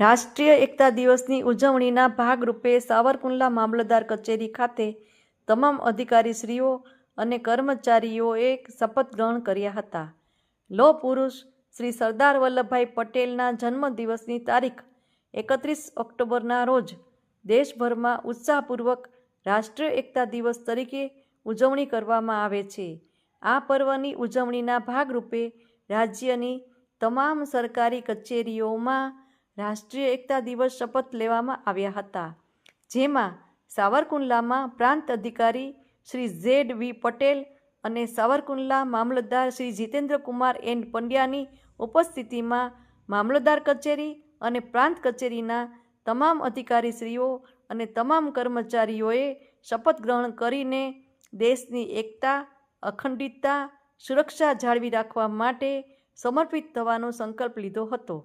રાષ્ટ્રીય એકતા દિવસની ઉજવણીના ભાગરૂપે સાવરકુંડલા મામલતદાર કચેરી ખાતે તમામ અધિકારીશ્રીઓ અને કર્મચારીઓએ શપથ ગ્રહણ કર્યા હતા. લો પુરુષ શ્રી સરદાર વલ્લભભાઈ પટેલના જન્મદિવસની તારીખ એકત્રીસ ઓક્ટોબરના રોજ દેશભરમાં ઉત્સાહપૂર્વક રાષ્ટ્રીય એકતા દિવસ તરીકે ઉજવણી કરવામાં આવે છે. આ પર્વની ઉજવણીના ભાગરૂપે રાજ્યની તમામ સરકારી કચેરીઓમાં રાષ્ટ્રીય એકતા દિવસ શપથ લેવામાં આવ્યા હતા. જેમાં સાવરકુંડલામાં પ્રાંત અધિકારી શ્રી ઝેડ વી પટેલ અને સાવરકુંડલા મામલતદાર શ્રી જીતેન્દ્રકુમાર એન પંડ્યાની ઉપસ્થિતિમાં મામલતદાર કચેરી અને પ્રાંત કચેરીના તમામ અધિકારીશ્રીઓ અને તમામ કર્મચારીઓએ શપથ ગ્રહણ કરીને દેશની એકતા, અખંડિતતા, સુરક્ષા જાળવી રાખવા માટે સમર્પિત થવાનો સંકલ્પ લીધો હતો.